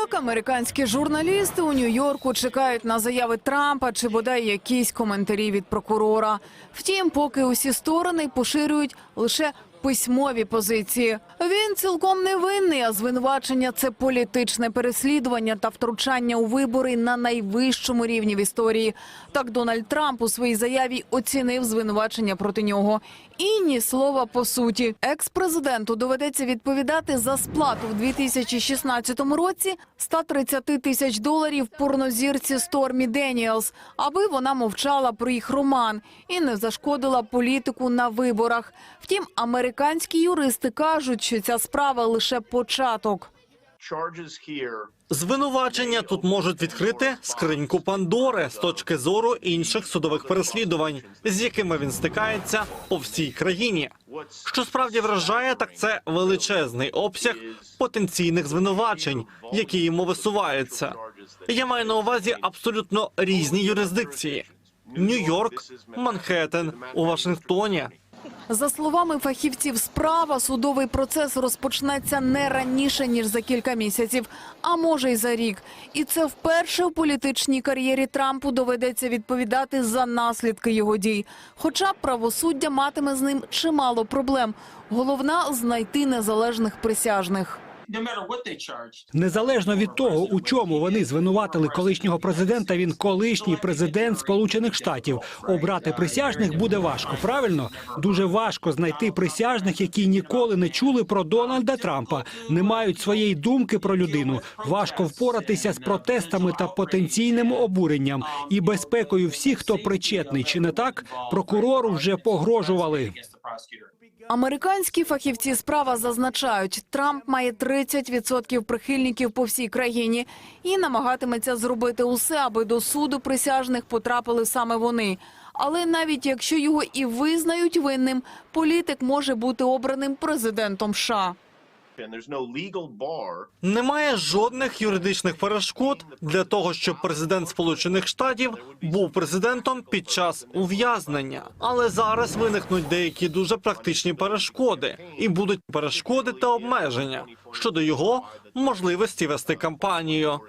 Так, американські журналісти у Нью-Йорку чекають на заяви Трампа чи бодай якісь коментарі від прокурора. Втім, поки усі сторони поширюють лише письмові позиції. Він цілком невинний, а звинувачення це політичне переслідування та втручання у вибори на найвищому рівні в історії. Так Дональд Трамп у своїй заяві оцінив звинувачення проти нього. І ні слова по суті. Екс-президенту доведеться відповідати за сплату в 2016 році 130 тисяч доларів порнозірці Стормі Деніелс, аби вона мовчала про їх роман і не зашкодила політику на виборах. Втім, американські юристи кажуть, що ця справа лише початок. Звинувачення тут можуть відкрити скриньку Пандори з точки зору інших судових переслідувань, з якими він стикається по всій країні. Що справді вражає, так це величезний обсяг потенційних звинувачень, які йому висуваються. Я маю на увазі абсолютно різні юрисдикції: Нью-Йорк, Манхеттен, у Вашингтоні. За словами фахівців справа, судовий процес розпочнеться не раніше ніж за кілька місяців, а може й за рік. І це вперше у політичній кар'єрі Трампу доведеться відповідати за наслідки його дій. Хоча правосуддя матиме з ним чимало проблем. Головна знайти незалежних присяжних. Незалежно від того, у чому вони звинуватили колишнього президента, він колишній президент Сполучених Штатів. Обрати присяжних буде важко. Правильно, дуже важко знайти присяжних, які ніколи не чули про Дональда Трампа, не мають своєї думки про людину. Важко впоратися з протестами та потенційним обуренням і безпекою всіх, хто причетний. Чи не так? Прокурору вже погрожували. Американські фахівці справа зазначають, Трамп має 30% прихильників по всій країні і намагатиметься зробити усе, аби до суду присяжних потрапили саме вони. Але навіть якщо його і визнають винним, політик може бути обраним президентом США. Немає жодних юридичних перешкод для того, щоб президент Сполучених Штатів був президентом під час ув'язнення. Але зараз виникнуть деякі дуже практичні перешкоди, і будуть перешкоди та обмеження щодо його можливості вести кампанію.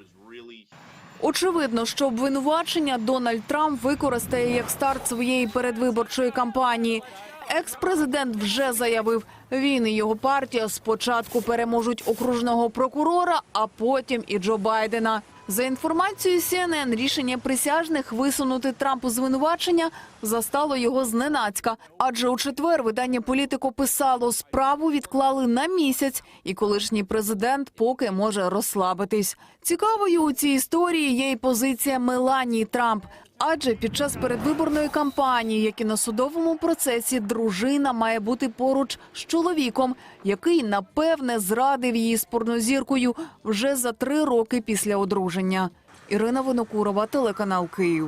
Очевидно, що обвинувачення Дональд Трамп використає як старт своєї передвиборчої кампанії. Екс-президент вже заявив, він і його партія спочатку переможуть окружного прокурора, а потім і Джо Байдена. За інформацією CNN, рішення присяжних висунути Трампу звинувачення застало його зненацька. Адже у четвер видання політико писало, справу відклали на місяць, і колишній президент поки може розслабитись. Цікавою у цій історії є й позиція Меланії Трамп. Адже під час передвиборної кампанії, як і на судовому процесі, дружина має бути поруч з чоловіком, який напевне зрадив її з порнозіркою вже за три роки після одруження. Ірина Винокурова, телеканал Київ.